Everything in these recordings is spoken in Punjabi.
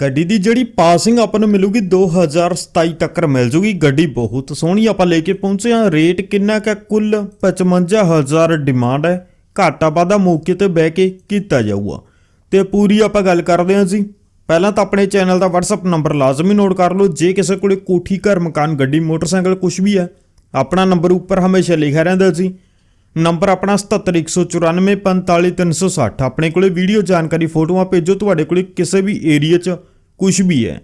ਗੱਡੀ ਦੀ ਜਿਹੜੀ ਪਾਸਿੰਗ ਆਪਾਂ ਨੂੰ ਮਿਲੂਗੀ 2027 ਤੱਕ ਮਿਲ ਜੂਗੀ। ਗੱਡੀ ਬਹੁਤ ਸੋਹਣੀ ਆਪਾਂ ਲੈ ਕੇ ਪਹੁੰਚੇ ਆ ਰੇਟ ਕਿੰਨਾ ਕਾ ਕੁੱਲ 55000 ਡਿਮਾਂਡ ਹੈ। ਘਾਟਾ ਵਾਧਾ ਮੌਕੇ ਤੇ ਬਹਿ ਕੇ ਕੀਤਾ ਜਾਊਗਾ। ਤੇ ਪੂਰੀ ਆਪਾਂ ਗੱਲ ਕਰਦੇ ਹਾਂ ਜੀ। ਪਹਿਲਾਂ ਤਾਂ ਆਪਣੇ ਚੈਨਲ ਦਾ WhatsApp ਨੰਬਰ ਲਾਜ਼ਮੀ ਨੋਟ ਕਰ ਲਓ। ਜੇ ਕਿਸੇ ਕੋਲੇ ਕੋਠੀ ਘਰ ਮਕਾਨ, ਗੱਡੀ, ਮੋਟਰਸਾਈਕਲ ਕੁਝ ਵੀ ਹੈ, ਆਪਣਾ ਨੰਬਰ ਉੱਪਰ ਹਮੇਸ਼ਾ ਲਿਖਿਆ ਰਹਿੰਦਾ ਜੀ। ਨੰਬਰ ਆਪਣਾ 7714545360 ਆਪਣੇ ਕੋਲੇ ਵੀਡੀਓ ਜਾਣਕਾਰੀ, ਫੋਟੋਆਂ ਭੇਜੋ। ਤੁਹਾਡੇ ਕੋਲੇ ਕਿਸੇ ਵੀ ਏਰੀਆ 'ਚ ਕੁਝ ਵੀ ਹੈ।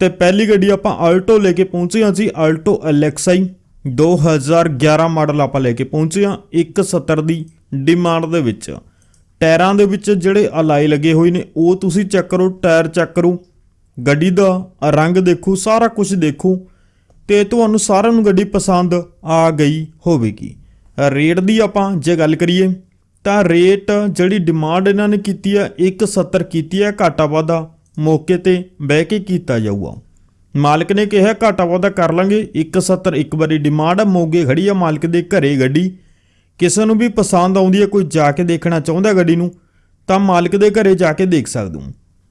ਤੇ ਪਹਿਲੀ ਗੱਡੀ ਆਪਾਂ ਆਲਟੋ ਲੈ ਕੇ ਪਹੁੰਚੇ ਹਾਂ ਜੀ। ਆਲਟੋ ਐਲਐਕਸਆਈ 2011 ਮਾਡਲ ਆਪਾਂ ਲੈ ਕੇ ਪਹੁੰਚੇ ਹਾਂ 170 ਦੀ ਡਿਮਾਂਡ ਦੇ ਵਿੱਚ। ਟਾਇਰਾਂ ਦੇ ਵਿੱਚ ਜਿਹੜੇ ਅਲਾਈ ਲੱਗੇ ਹੋਏ ਨੇ, ਉਹ ਤੁਸੀਂ ਚੈੱਕ ਕਰੋ, ਟਾਇਰ ਚੈੱਕ ਕਰੋ। ਗੱਡੀ ਦਾ ਰੰਗ ਦੇਖੋ, ਸਾਰਾ ਕੁਝ ਦੇਖੋ। ਤੇ ਤੁਹਾਨੂੰ ਸਾਰਿਆਂ ਨੂੰ ਗੱਡੀ ਪਸੰਦ ਆ ਗਈ ਹੋਵੇਗੀ। ਰੇਟ ਦੀ ਆਪਾਂ ਜੇ ਗੱਲ ਕਰੀਏ, ਤਾਂ ਰੇਟ ਜਿਹੜੀ ਡਿਮਾਂਡ ਇਹਨਾਂ ਨੇ ਕੀਤੀ ਹੈ 170 ਕੀਤੀ ਹੈ ਘਾਟਾ ਵਾਧਾ, ਮੌਕੇ ਤੇ ਬਹਿ ਕੇ ਕੀਤਾ ਜਾਊਗਾ। ਮਾਲਕ ਨੇ ਕਿਹਾ, ਘਾਟਾ ਵਾਧਾ ਕਰ ਲਾਂਗੇ 170 ਇੱਕ ਵਾਰੀ ਡਿਮਾਂਡ ਆ, ਮੋਗੇ ਖੜੀ ਆ, ਮਾਲਕ ਦੇ ਘਰੇ ਗੱਡੀ। ਕਿਸੇ ਨੂੰ ਵੀ ਪਸੰਦ ਆਉਂਦੀ ਹੈ ਕੋਈ ਜਾ ਕੇ ਦੇਖਣਾ ਚਾਹੁੰਦਾ ਗੱਡੀ ਨੂੰ, ਤਾਂ ਮਾਲਕ ਦੇ ਘਰੇ ਜਾ ਕੇ ਦੇਖ ਸਕਦੇ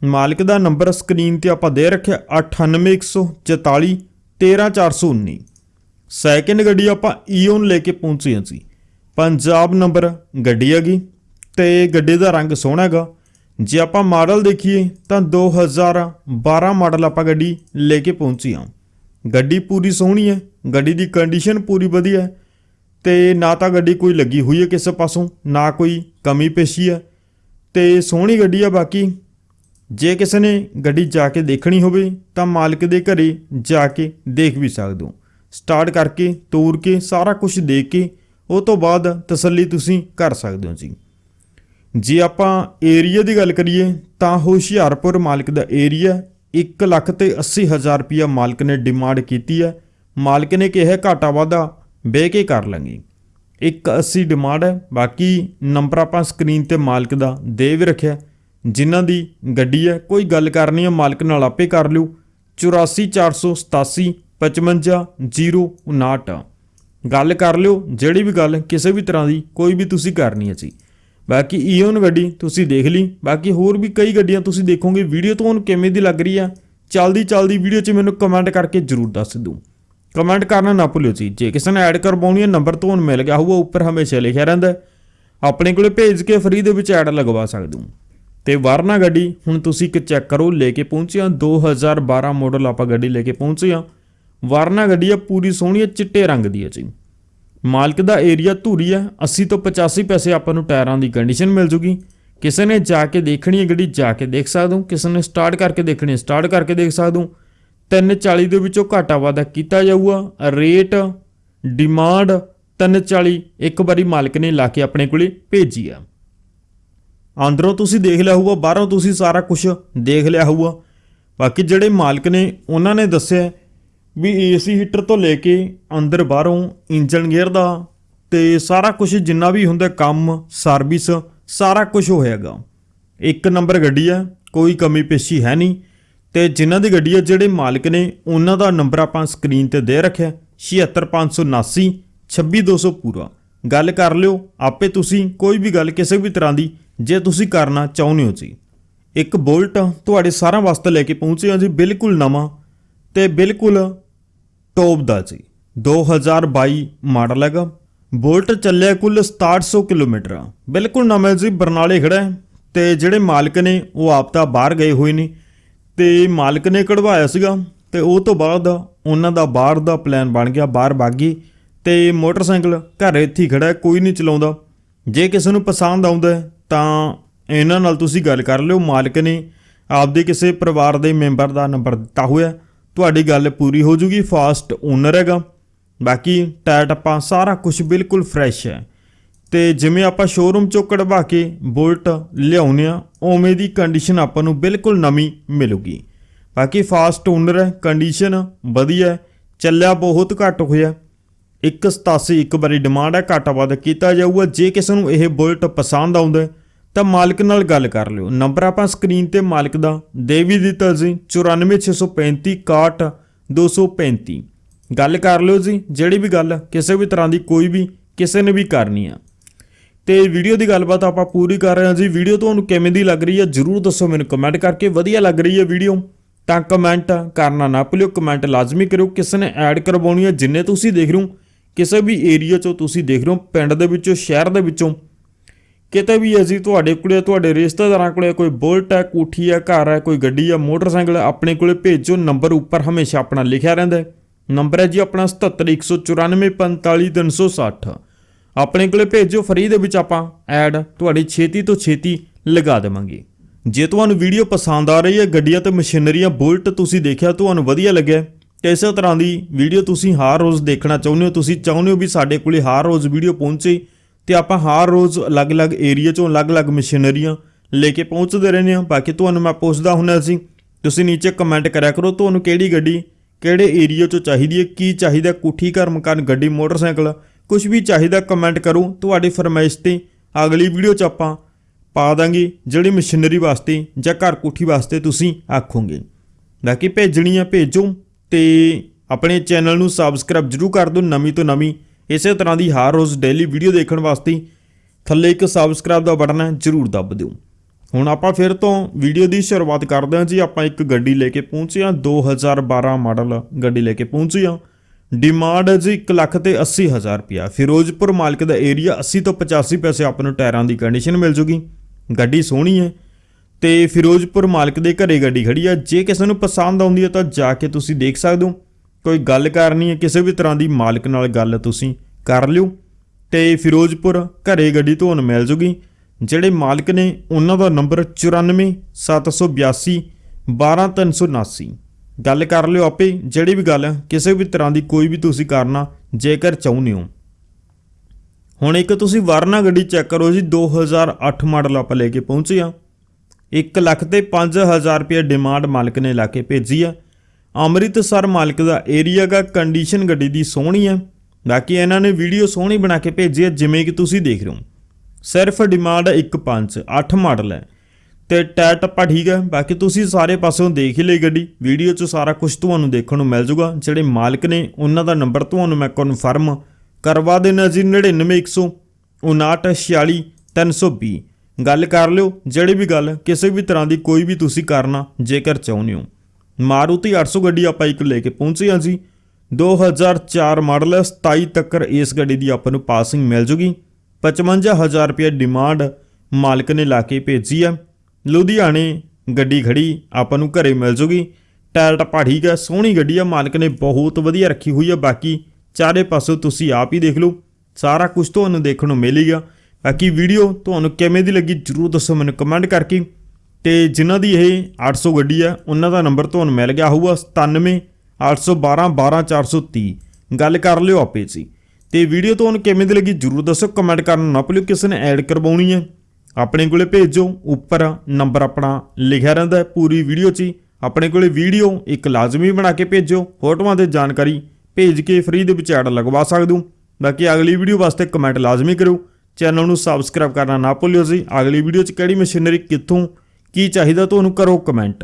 ਮਾਲਕ ਦਾ ਨੰਬਰ ਸਕਰੀਨ ਤੇ ਆਪਾਂ ਦੇ ਰੱਖਿਆ 98144 13419 ਸੈਕਿੰਡ ਗੱਡੀ ਆਪਾਂ ਈਓਨ ਲੈ ਕੇ ਪਹੁੰਚੇ ਹਾਂ ਜੀ। ਪੰਜਾਬ ਨੰਬਰ ਗੱਡੀ ਹੈਗੀ ਤੇ ਗੱਡੀ ਦਾ ਰੰਗ ਸੋਹਣਾ ਹੈਗਾ। ਜੇ ਆਪਾਂ ਮਾਡਲ ਦੇਖੀਏ ਤਾਂ 2012 ਮਾਡਲ ਆਪਾਂ ਗੱਡੀ ਲੈ ਕੇ ਪਹੁੰਚੀ ਹਾਂ। ਗੱਡੀ ਪੂਰੀ ਸੋਹਣੀ ਹੈ, ਗੱਡੀ ਦੀ ਕੰਡੀਸ਼ਨ ਪੂਰੀ ਵਧੀਆ ਹੈ ਤੇ ਨਾ ਤਾਂ ਗੱਡੀ ਕੋਈ ਲੱਗੀ ਹੋਈ ਹੈ ਕਿਸੇ ਪਾਸੋਂ, ਨਾ ਕੋਈ ਕਮੀ ਪੇਸ਼ੀ ਹੈ ਤੇ ਸੋਹਣੀ ਗੱਡੀ ਆ ਬਾਕੀ। ਜੇ ਕਿਸੇ ਨੇ ਗੱਡੀ ਜਾ ਕੇ ਦੇਖਣੀ ਹੋਵੇ ਤਾਂ ਮਾਲਕ ਦੇ ਘਰੇ ਜਾ ਕੇ ਦੇਖ ਵੀ ਸਕਦੇ ਹੋ। ਸਟਾਰਟ ਕਰਕੇ, ਤੋਰ ਕੇ, ਸਾਰਾ ਕੁਝ ਦੇ ਕੇ, ਉਹ ਤੋਂ ਬਾਅਦ ਤਸੱਲੀ ਤੁਸੀਂ ਕਰ ਸਕਦੇ ਹੋ ਜੀ। ਜੇ ਆਪਾਂ ਏਰੀਆ ਦੀ ਗੱਲ ਕਰੀਏ, ਤਾਂ ਹੁਸ਼ਿਆਰਪੁਰ ਮਾਲਕ ਦਾ ਏਰੀਆ 1 ਲੱਖ ਤੇ 80 ਹਜ਼ਾਰ ਰੁਪਿਆ ਮਾਲਕ ਨੇ ਡਿਮਾਂਡ ਕੀਤੀ ਹੈ। ਮਾਲਕ ਨੇ ਕਿਹਾ, ਘਾਟਾ ਵਾਧਾ ਬਹਿ ਕੇ ਕਰ ਲਾਂਗੇ। 180 ਡਿਮਾਂਡ ਹੈ, ਬਾਕੀ ਨੰਬਰ ਆਪਾਂ ਸਕਰੀਨ ਤੇ ਮਾਲਕ ਦਾ ਦੇ ਵੀ ਰੱਖਿਆ। ਜਿਨ੍ਹਾਂ ਦੀ ਗੱਡੀ ਹੈ, ਕੋਈ ਗੱਲ ਕਰਨੀ ਹੈ, ਮਾਲਕ ਨਾਲ ਆਪੇ ਕਰ ਲਿਓ। 844787 55059 ਗੱਲ ਕਰ ਲਿਓ, ਜਿਹੜੀ ਵੀ ਗੱਲ ਕਿਸੇ ਵੀ ਤਰ੍ਹਾਂ ਦੀ ਕੋਈ ਵੀ ਤੁਸੀਂ ਕਰਨੀ ਹੈ ਜੀ। ਬਾਕੀ ਈਓਨ ਗੱਡੀ ਤੁਸੀਂ ਦੇਖ ਲਈ, ਬਾਕੀ ਹੋਰ ਵੀ ਕਈ ਗੱਡੀਆਂ ਤੁਸੀਂ ਦੇਖੋਗੇ, ਵੀਡੀਓ ਤੁਹਾਨੂੰ ਕਿਵੇਂ ਦੀ ਲੱਗ ਰਹੀ ਆ ਚਲਦੀ ਚਲਦੀ ਵੀਡੀਓ 'ਚ ਮੈਨੂੰ ਕਮੈਂਟ ਕਰਕੇ ਜਰੂਰ ਦੱਸ ਦਿਓ। ਕਮੈਂਟ ਕਰਨਾ ਨਾ ਭੁੱਲਿਓ ਜੀ, ਜੇ ਕਿਸੇ ਨੇ ਐਡ ਕਰਵਾਉਣੀ ਹੈ ਨੰਬਰ ਤੁਹਾਨੂੰ ਮਿਲ ਗਿਆ ਹੋਊਗਾ, ਉੱਪਰ ਹਮੇਸ਼ਾ ਲਿਖਿਆ ਰਹਿੰਦਾ ਆਪਣੇ ਕੋਲੇ ਭੇਜ ਕੇ ਫ੍ਰੀ ਦੇ ਵਿੱਚ ਐਡ ਲਗਵਾ ਸਕਦੇ ਹੋ। ਤੇ ਵਰਨਾ ਗੱਡੀ ਹੁਣ ਤੁਸੀਂ ਇੱਕ ਚੈੱਕ ਕਰੋ, ਲੈ ਕੇ ਪਹੁੰਚੇ ਹਾਂ 2012 ਮਾਡਲ ਆਪਾਂ ਗੱਡੀ ਲੈ ਕੇ ਪਹੁੰਚੇ ਹਾਂ। ਵਾਰਨਾ ਗੱਡੀ ਆ ਪੂਰੀ ਸੋਹਣੀ ਹੈ ਚਿੱਟੇ ਰੰਗ ਦੀ ਹੈ ਜੀ। ਮਾਲਕ ਦਾ ਏਰੀਆ ਧੂਰੀ ਹੈ 80 ਤੋਂ 85 ਪੈਸੇ ਆਪਾਂ ਨੂੰ ਟਾਇਰਾਂ ਦੀ ਕੰਡੀਸ਼ਨ ਮਿਲ ਜੂਗੀ। ਕਿਸੇ ਨੇ ਜਾ ਕੇ ਦੇਖਣੀ ਹੈ ਗੱਡੀ, ਜਾ ਕੇ ਦੇਖ ਸਕਦੇ ਹੋ। ਕਿਸੇ ਨੇ ਸਟਾਰਟ ਕਰਕੇ ਦੇਖਣੀ ਹੈ ਸਟਾਰਟ ਕਰਕੇ ਦੇਖ ਸਕਦੇ ਹੋ। 340 ਦੇ ਵਿੱਚੋਂ ਘਾਟਾ ਵਾਧਾ ਕੀਤਾ ਜਾਊਗਾ। ਰੇਟ ਡਿਮਾਂਡ 340 ਇੱਕ ਵਾਰੀ ਮਾਲਕ ਨੇ ਲਾ ਕੇ ਆਪਣੇ ਕੋਲੇ ਭੇਜੀ ਆ। ਅੰਦਰੋਂ ਤੁਸੀਂ ਦੇਖ ਲਿਆ ਹੋਊਗਾ, ਬਾਹਰੋਂ ਤੁਸੀਂ ਸਾਰਾ ਕੁਝ ਦੇਖ ਲਿਆ ਹੋਊਗਾ। ਬਾਕੀ ਜਿਹੜੇ ਮਾਲਕ ਨੇ, ਉਹਨਾਂ ਨੇ ਦੱਸਿਆ ਵੀ ਏਸੀ ਹੀਟਰ ਤੋਂ ਲੈ ਕੇ ਅੰਦਰ ਬਾਹਰੋਂ ਇੰਜਨ ਗੇਅਰ ਦਾ ਤੇ ਸਾਰਾ ਕੁਝ ਜਿੰਨਾ ਵੀ ਹੁੰਦਾ ਕੰਮ ਸਰਵਿਸ ਸਾਰਾ ਕੁਝ ਹੋਇਆਗਾ ਇੱਕ ਨੰਬਰ ਗੱਡੀ ਆ, ਕੋਈ ਕਮੀ ਪੇਸ਼ੀ ਹੈ ਨਹੀਂ ਤੇ ਜਿਨ੍ਹਾਂ ਦੀ ਗੱਡੀ ਆ, ਜਿਹੜੇ ਮਾਲਕ ਨੇ, ਉਹਨਾਂ ਦਾ ਨੰਬਰ ਆਪਾਂ ਸਕਰੀਨ ਤੇ ਦੇ ਰੱਖਿਆ 76579 26200 ਪੂਰਾ। ਗੱਲ ਕਰ ਲਿਓ, ਆਪੇ ਤੁਸੀਂ ਕੋਈ ਵੀ ਗੱਲ ਕਿਸੇ ਵੀ ਤਰ੍ਹਾਂ ਦੀ, ਜੇ ਤੁਸੀਂ ਕਰਨਾ ਚਾਹੁੰਦੇ ਹੋ ਜੀ। ਇੱਕ ਬੋਲਟ ਤੁਹਾਡੇ ਸਾਰਿਆਂ ਵਾਸਤੇ ਲੈ ਕੇ ਪਹੁੰਚੇ ਹਾਂ ਜੀ, ਬਿਲਕੁਲ ਨਵਾਂ ਤੇ ਬਿਲਕੁਲ ਟੌਪ ਦਾ ਜੀ 2022 ਮਾਡਲ ਹੈਗਾ। ਬੋਲਟ ਚੱਲਿਆ ਕੁੱਲ 6700 ਕਿਲੋਮੀਟਰ। ਬਿਲਕੁਲ ਨਵਾਂ ਜੀ ਬਰਨਾਲੇ ਖੜਾ ਹੈ। ਤੇ ਜਿਹੜੇ ਮਾਲਕ ਨੇ, ਉਹ ਆਪ ਤਾਂ ਬਾਹਰ ਗਏ ਹੋਏ ਨੇ। ਤੇ ਮਾਲਕ ਨੇ ਕਢਵਾਇਆ ਸੀਗਾ। ਤੇ ਉਹ ਤੋਂ ਬਾਅਦ ਉਹਨਾਂ ਦਾ ਬਾਹਰ ਦਾ ਪਲਾਨ ਬਣ ਗਿਆ, ਬਾਹਰ ਬਾਗੀ ਤੇ ਮੋਟਰਸਾਈਕਲ ਘਰ ਇੱਥੇ ਹੀ ਖੜਾ ਕੋਈ ਨਹੀਂ ਚਲਾਉਂਦਾ। ਜੇ ਕਿਸੇ ਨੂੰ ਪਸੰਦ ਆਉਂਦਾ ਤਾਂ ਇਹਨਾਂ ਨਾਲ ਤੁਸੀਂ ਗੱਲ ਕਰ ਲਿਓ। ਮਾਲਕ ਨੇ ਆਪਦੇ ਕਿਸੇ ਪਰਿਵਾਰ ਦੇ ਮੈਂਬਰ ਦਾ ਨੰਬਰ ਦਿੱਤਾ ਹੋਇਆ। ਤੁਹਾਡੀ ਗੱਲ ਪੂਰੀ ਹੋ ਜੂਗੀ ਫਾਸਟ ਓਨਰ ਹੈਗਾ। ਬਾਕੀ ਟਾਇਰ ਟੱਪਾਂ ਸਾਰਾ ਕੁਝ ਬਿਲਕੁਲ ਫਰੈਸ਼ ਹੈ। ਤੇ ਜਿਵੇਂ ਆਪਾਂ ਸ਼ੋਰੂਮ ਚੋਂ ਕਢਵਾ ਕੇ ਬੁਲਟ ਲਿਆਉਨੇ ਆ ਉਵੇਂ ਦੀ ਕੰਡੀਸ਼ਨ ਆਪਾਂ ਨੂੰ ਬਿਲਕੁਲ ਨਵੀਂ ਮਿਲੂਗੀ। ਬਾਕੀ ਫਾਸਟ ਓਨਰ ਹੈ ਕੰਡੀਸ਼ਨ ਵਧੀਆ ਚੱਲਿਆ ਬਹੁਤ ਘੱਟ ਹੋਇਆ। 187 ਇੱਕ ਵਾਰੀ ਡਿਮਾਂਡ ਹੈ, ਘੱਟ ਵੱਧ ਕੀਤਾ ਜਾਊਗਾ। ਜੇ ਕਿਸੇ ਨੂੰ ਇਹ ਬੁਲਟ ਪਸੰਦ ਆਉਂਦਾ ਤਾਂ ਮਾਲਕ ਨਾਲ ਗੱਲ ਕਰ ਲਿਓ। ਨੰਬਰ ਆਪਾਂ ਸਕਰੀਨ ਤੇ ਮਾਲਕ ਦਾ। ਦੇ ਵੀ ਦਿੱਤਾ ਜੀ 9465 235 ਗੱਲ ਕਰ ਲਿਓ ਜੀ, ਜਿਹੜੀ ਵੀ ਗੱਲ, ਕਿਸੇ ਵੀ ਤਰ੍ਹਾਂ ਦੀ ਕੋਈ ਵੀ, ਕਿਸੇ ਨੇ ਵੀ ਕਰਨੀ ਆ। ਤੇ ਵੀਡੀਓ ਦੀ ਗੱਲਬਾਤ ਆਪਾਂ ਪੂਰੀ ਕਰ ਰਹੇ ਹਾਂ ਜੀ। ਵੀਡੀਓ ਤੁਹਾਨੂੰ ਕਿਵੇਂ ਦੀ ਲੱਗ ਰਹੀ ਹੈ ਜਰੂਰ ਦੱਸੋ ਮੈਨੂੰ ਕਮੈਂਟ ਕਰਕੇ। ਵਧੀਆ ਲੱਗ ਰਹੀ ਹੈ ਵੀਡੀਓ, ਤਾਂ ਕਮੈਂਟ ਕਰਨਾ ਨਾ ਭੁੱਲਿਓ। ਕਮੈਂਟ ਲਾਜ਼ਮੀ ਕਰਿਓ। ਕਿਸੇ ਨੇ ਐਡ ਕਰਵਾਉਣੀ ਹੈ ਜਿੰਨੇ ਤੁਸੀਂ ਦੇਖ ਰਹੇ ਹੋ, ਕਿਸੇ ਵੀ ਏਰੀਆ 'ਚੋਂ ਤੁਸੀਂ ਦੇਖ ਰਹੇ ਹੋ, ਪਿੰਡ ਦੇ ਵਿੱਚੋਂ, ਸ਼ਹਿਰ ਦੇ ਵਿੱਚੋਂ ਕਿਤੇ ਵੀ ਅਸੀਂ ਜੀ ਤੁਹਾਡੇ ਕੋਲੇ, ਤੁਹਾਡੇ ਰਿਸ਼ਤੇਦਾਰਾਂ ਕੋਲੇ ਕੋਈ ਬੁਲਟ ਹੈ, ਕੋਠੀ ਹੈ, ਘਰ ਹੈ, ਕੋਈ ਗੱਡੀ ਹੈ, ਮੋਟਰਸਾਈਕਲ ਹੈ, ਆਪਣੇ ਕੋਲੇ ਭੇਜੋ, ਨੰਬਰ ਉੱਪਰ ਹਮੇਸ਼ਾ ਆਪਣਾ ਲਿਖਿਆ ਰਹਿੰਦਾ ਹੈ। ਨੰਬਰ ਹੈ ਜੀ ਆਪਣਾ 7714945360 ਆਪਣੇ ਕੋਲੇ ਭੇਜੋ, ਫਰੀ ਦੇ ਵਿੱਚ ਆਪਾਂ ਐਡ ਤੁਹਾਡੀ ਛੇਤੀ ਤੋਂ ਛੇਤੀ ਲਗਾ ਦੇਵਾਂਗੇ। ਜੇ ਤੁਹਾਨੂੰ ਵੀਡੀਓ ਪਸੰਦ ਆ ਰਹੀ ਹੈ, ਗੱਡੀਆਂ ਤੇ ਮਸ਼ੀਨਰੀਆਂ, ਬੁਲਟ ਤੁਸੀਂ ਦੇਖਿਆ, ਤੁਹਾਨੂੰ ਵਧੀਆ ਲੱਗਿਆ ਤੇ ਇਸੇ ਤਰ੍ਹਾਂ ਦੀ ਵੀਡੀਓ ਤੁਸੀਂ ਹਰ ਰੋਜ਼ ਦੇਖਣਾ ਚਾਹੁੰਦੇ ਹੋ, ਤੁਸੀਂ ਚਾਹੁੰਦੇ ਹੋ ਵੀ ਸਾਡੇ ਕੋਲੇ ਹਰ ਰੋਜ਼ ਵੀਡੀਓ ਪਹੁੰਚੇ ਤੇ ਆਪਾਂ ਹਰ ਰੋਜ਼ ਅਲੱਗ-ਅਲੱਗ ਏਰੀਆ ਚੋਂ ਅਲੱਗ-ਅਲੱਗ ਮਸ਼ੀਨਰੀਆਂ ਲੈ ਕੇ ਪਹੁੰਚਦੇ ਰਹਿੰਦੇ ਹਾਂ। ਬਾਕੀ ਤੁਹਾਨੂੰ ਮੈਂ ਪੁੱਛਦਾ ਹੁੰਦਾ ਸੀ, ਤੁਸੀਂ ਨੀਚੇ ਕਮੈਂਟ ਕਰਿਆ ਕਰੋ, ਤੁਹਾਨੂੰ ਕਿਹੜੀ ਗੱਡੀ, ਕਿਹੜੇ ਏਰੀਆ ਚੋਂ ਚਾਹੀਦੀ ਹੈ, ਕੀ ਚਾਹੀਦਾ ਕੋਠੀ, ਘਰ, ਮਕਾਨ, ਗੱਡੀ, ਮੋਟਰਸਾਈਕਲ ਕੁਝ ਵੀ ਚਾਹੀਦਾ ਕਮੈਂਟ ਕਰੋ। ਤੁਹਾਡੀ ਫਰਮਾਇਸ਼ ਤੇ ਅਗਲੀ ਵੀਡੀਓ ਚ ਆਪਾਂ ਪਾ ਦਾਂਗੇ ਜਿਹੜੀ ਮਸ਼ੀਨਰੀ ਵਾਸਤੇ ਜਾਂ ਘਰ ਕੋਠੀ ਵਾਸਤੇ ਤੁਸੀਂ ਆਖੋਗੇ। ਬਾਕੀ ਭੇਜਣੀ ਆ ਭੇਜੋ ਤੇ ਆਪਣੇ ਚੈਨਲ ਨੂੰ ਸਬਸਕ੍ਰਾਈਬ ਜਰੂਰ ਕਰ ਦਿਓ। ਨਵੀਂ ਤੋਂ ਨਵੀਂ ਇਸੇ ਤਰ੍ਹਾਂ ਦੀ ਹਰ ਰੋਜ਼ ਡੇਲੀ ਵੀਡੀਓ ਦੇਖਣ ਵਾਸਤੇ ਥੱਲੇ ਇੱਕ ਸਬਸਕ੍ਰਾਈਬ ਦਾ ਬਟਨ ਹੈ, ਜਰੂਰ ਦੱਬ ਦਿਓ। ਹੁਣ ਆਪਾਂ ਫਿਰ ਤੋਂ ਵੀਡੀਓ ਦੀ ਸ਼ੁਰੂਆਤ ਕਰਦੇ ਹਾਂ ਜੀ। ਆਪਾਂ ਇੱਕ ਗੱਡੀ ਲੈ ਕੇ ਪਹੁੰਚੇ ਹਾਂ। 2012 ਮਾਡਲ ਗੱਡੀ ਲੈ ਕੇ ਪਹੁੰਚੇ ਹਾਂ। ਡਿਮਾਂਡ ਹੈ ਜੀ 1 ਲੱਖ ਤੇ 80 ਹਜ਼ਾਰ ਰੁਪਿਆ ਫਿਰੋਜ਼ਪੁਰ ਮਾਲਕ ਦਾ ਏਰੀਆ 80 ਤੋਂ 85 ਪੈਸੇ ਆਪਾਂ ਨੂੰ ਟਾਇਰਾਂ ਦੀ ਕੰਡੀਸ਼ਨ ਮਿਲ ਜੂਗੀ। ਗੱਡੀ ਸੋਹਣੀ ਹੈ ਤੇ ਫਿਰੋਜ਼ਪੁਰ ਮਾਲਕ ਦੇ ਘਰੇ ਗੱਡੀ ਖੜੀ ਆ ਜੇ ਕਿਸੇ ਨੂੰ ਪਸੰਦ ਆਉਂਦੀ ਹੈ ਤਾਂ ਜਾ ਕੇ ਤੁਸੀਂ ਦੇਖ ਸਕਦੇ ਹੋ। ਕੋਈ ਗੱਲ ਕਰਨੀ ਹੈ, ਕਿਸੇ ਵੀ ਤਰ੍ਹਾਂ ਦੀ ਮਾਲਕ ਨਾਲ ਗੱਲ ਤੁਸੀਂ ਕਰ ਲਿਓ। ਤੇ ਫਿਰੋਜ਼ਪੁਰ ਘਰੇ ਗੱਡੀ ਤੁਹਾਨੂੰ ਮਿਲ ਜੂਗੀ। ਜਿਹੜੇ ਮਾਲਕ ਨੇ ਉਹਨਾਂ ਦਾ ਨੰਬਰ 94782 12379 ਗੱਲ ਕਰ ਲਿਓ ਆਪੇ, ਜਿਹੜੀ ਵੀ ਗੱਲ ਕਿਸੇ ਵੀ ਤਰ੍ਹਾਂ ਦੀ ਕੋਈ ਵੀ ਤੁਸੀਂ ਕਰਨਾ ਜੇਕਰ ਚਾਹੁੰਦੇ ਹੋ। ਹੁਣ ਇੱਕ ਤੁਸੀਂ ਵਰਨਾ ਗੱਡੀ ਚੈੱਕ ਕਰੋ ਜੀ 2008 ਮਾਡਲ ਆਪਾਂ ਲੈ ਕੇ ਪਹੁੰਚੇ ਆ 1 ਲੱਖ ਤੇ 5000 ਰੁਪਏ ਡਿਮਾਂਡ ਮਾਲਕ ਨੇ ਲਾ ਕੇ ਭੇਜੀ ਆ। ਅੰਮ੍ਰਿਤਸਰ ਮਾਲਕ ਦਾ ਏਰੀਆ ਦਾ ਕੰਡੀਸ਼ਨ ਗੱਡੀ ਦੀ ਸੋਹਣੀ ਹੈ ਬਾਕੀ ਇਹਨਾਂ ਨੇ ਵੀਡੀਓ ਸੋਹਣੀ ਬਣਾ ਕੇ ਭੇਜੀ ਹੈ ਜਿਵੇਂ ਕਿ ਤੁਸੀਂ ਦੇਖ ਰਹੇ ਹੋ। ਸਿਰਫ ਡਿਮਾਂਡ 1.5 8 ਮਾਡਲ ਹੈ। ਤੇ ਟਾਇਰ ਟੱਪਾ ਠੀਕ ਹੈ। ਬਾਕੀ ਤੁਸੀਂ ਸਾਰੇ ਪਾਸਿਓਂ ਦੇਖ ਹੀ ਲਈ ਗੱਡੀ। ਵੀਡੀਓ 'ਚ ਸਾਰਾ ਕੁਝ ਤੁਹਾਨੂੰ ਦੇਖਣ ਨੂੰ ਮਿਲ ਜਾਊਗਾ ਜਿਹੜੇ ਮਾਲਕ ਨੇ, ਉਹਨਾਂ ਦਾ ਨੰਬਰ ਤੁਹਾਨੂੰ ਮੈਂ ਕਨਫਰਮ ਕਰਵਾ ਦੇਣਾ ਜੀ 9915946320 ਗੱਲ ਕਰ ਲਿਓ। ਜਿਹੜੀ ਵੀ ਗੱਲ, ਕਿਸੇ ਵੀ ਤਰ੍ਹਾਂ ਦੀ ਕੋਈ ਵੀ ਤੁਸੀਂ ਕਰਨਾ, ਜੇਕਰ ਚਾਹੁੰਦੇ ਹੋ। ਮਾਰੂਤੀ 800 ਗੱਡੀ ਆਪਾਂ ਇੱਕ ਲੈ ਕੇ ਪਹੁੰਚੇ ਹਾਂ ਜੀ। 2004 ਮਾਡਲ ਹੈ 27 ਤੱਕਰ ਇਸ ਗੱਡੀ ਦੀ ਆਪਾਂ ਨੂੰ ਪਾਸਿੰਗ ਮਿਲ ਜੂਗੀ। 55000 ਰੁਪਏ ਡਿਮਾਂਡ ਮਾਲਕ ਨੇ ਲਾ ਕੇ ਭੇਜੀ ਆ ਲੁਧਿਆਣੇ ਗੱਡੀ ਖੜੀ ਆਪਾਂ ਨੂੰ ਘਰੇ ਮਿਲ ਜੂਗੀ। ਟਾਇਰ ਟੱਪਾ ਠੀਕ ਹੈ, ਸੋਹਣੀ ਗੱਡੀ ਆ ਮਾਲਕ ਨੇ ਬਹੁਤ ਵਧੀਆ ਰੱਖੀ ਹੋਈ ਆ ਬਾਕੀ ਚਾਰੇ ਪਾਸੋਂ ਤੁਸੀਂ ਆਪ ਹੀ ਦੇਖ ਲਓ। ਸਾਰਾ ਕੁਝ ਤੁਹਾਨੂੰ ਦੇਖਣ ਨੂੰ ਮਿਲੇਗਾ। ਬਾਕੀ ਵੀਡੀਓ ਤੁਹਾਨੂੰ ਕਿਵੇਂ ਦੀ ਲੱਗੀ ਜਰੂਰ ਦੱਸੋ ਮੈਨੂੰ ਕਮੈਂਟ ਕਰਕੇ। ਤੇ ਜਿਨ੍ਹਾਂ ਦੀ ਇਹ 800 ਗੱਡੀ ਹੈ ਉਹਨਾਂ ਦਾ ਨੰਬਰ ਤੁਹਾਨੂੰ ਮਿਲ ਗਿਆ ਹੋਊਗਾ 97 812 12430 ਗੱਲ ਕਰ ਲਿਓ ਆਪੇ ਜੀ। ਤੇ ਵੀਡੀਓ ਤੁਹਾਨੂੰ ਕਿਵੇਂ ਦੀ ਲੱਗੀ ਜਰੂਰ ਦੱਸੋ ਕਮੈਂਟ ਕਰਨਾ ਨਾ ਭੁੱਲਿਓ, ਕਿਸੇ ਨੇ ਐਡ ਕਰਵਾਉਣੀ ਹੈ ਆਪਣੇ ਕੋਲੇ ਭੇਜੋ, ਉੱਪਰ ਨੰਬਰ ਆਪਣਾ ਲਿਖਿਆ ਰਹਿੰਦਾ ਪੂਰੀ ਵੀਡੀਓ 'ਚ ਹੀ। ਆਪਣੇ ਕੋਲੇ ਵੀਡੀਓ ਇੱਕ ਲਾਜ਼ਮੀ ਬਣਾ ਕੇ ਭੇਜੋ, ਫੋਟੋਆਂ ਤੇ ਜਾਣਕਾਰੀ ਭੇਜ ਕੇ ਫ੍ਰੀ ਦੇ ਵਿੱਚ ਐਡ ਲਗਵਾ ਸਕਦੇ ਹੋ। ਬਾਕੀ ਅਗਲੀ ਵੀਡੀਓ ਵਾਸਤੇ ਕਮੈਂਟ ਲਾਜ਼ਮੀ ਕਰੋ ਚੈਨਲ ਨੂੰ ਸਬਸਕ੍ਰਾਈਬ ਕਰਨਾ ਨਾ ਭੁੱਲਿਓ ਜੀ। ਅਗਲੀ ਵੀਡੀਓ 'ਚ ਕਿਹੜੀ ਮਸ਼ੀਨਰੀ ਕਿੱਥੋਂ ਕੀ ਚਾਹੀਦਾ ਤੁਹਾਨੂੰ ਕਰੋ ਕਮੈਂਟ